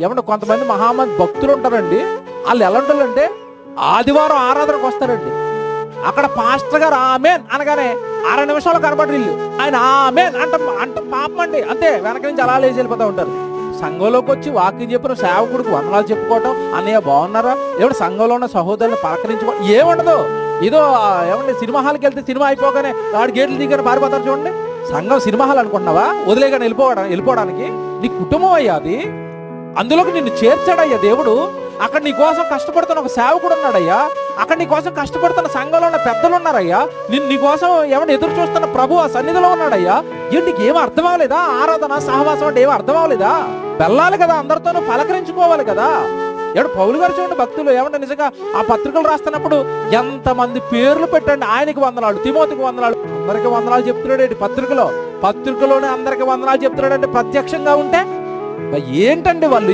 ఏమన్నా కొంతమంది మహామంది భక్తులు ఉంటారండి. వాళ్ళు ఎలా ఉంటారంటే ఆదివారం ఆరాధనకు వస్తారండి. అక్కడ పాస్టర్ గారు ఆమెన్ అనగానే అర నిమిషాలు కనబడి వీళ్ళు. ఆయన ఆమెన్ అంట అంట పాపం అండి. అంతే వెనక నుంచి అలా లేచి వెళ్ళిపోతూ ఉంటారు. సంఘంలోకి వచ్చి వాక్యం చెప్పిన సేవకుడికి వందనాలు చెప్పుకోవటం అన్నయ్య బాగున్నారా? ఏమంటే సంఘంలో ఉన్న సహోదరులు పలకరించుకో. ఏముండదు. ఏదో ఏమంటే సినిమా హాల్కి వెళ్తే సినిమా అయిపోగానే వాడు గేట్లు దిగానే పారిపోతారు చూడండి. సంఘం సినిమా హాల్ అనుకుంటున్నావా? వదిలేగానే వెళ్ళిపోవడం వెళ్ళిపోవడానికి నీ కుటుంబం అయ్యా అది. అందులోకి నిన్ను చేర్చాడయ్యా దేవుడు. అక్కడ నీ కోసం కష్టపడుతున్న ఒక సేవకుడు ఉన్నాడయ్యా. అక్కడ నీ కోసం కష్టపడుతున్న సంఘంలో ఉన్న పెద్దలు ఉన్నారయ్యా. నిన్ను నీ కోసం ఎవరు ఎదురు చూస్తున్న ప్రభు ఆ సన్నిధిలో ఉన్నాడయ్యా. ఏంటికి ఏం అర్థం అవ్వలేదా? ఆరాధన సహవాసం అంటే ఏం అర్థం అవ్వలేదా? వెళ్ళాలి కదా అందరితోనూ పలకరించుకోవాలి కదా. ఎవడు పౌలు గారు చూడండి భక్తులు ఏమంటే నిజంగా ఆ పత్రికలు రాస్తున్నప్పుడు ఎంతమంది పేర్లు పెట్టండి. ఆయనకి వందనాలు తిమోతికి వందనాలు అందరికి వందనాలు చెప్తున్నాడు ఏంటి పత్రికలో? పత్రికలోనే అందరికి వందనాలు చెప్తున్నాడు అంటే ప్రత్యక్షంగా ఉంటే ఏంటండి వాళ్ళు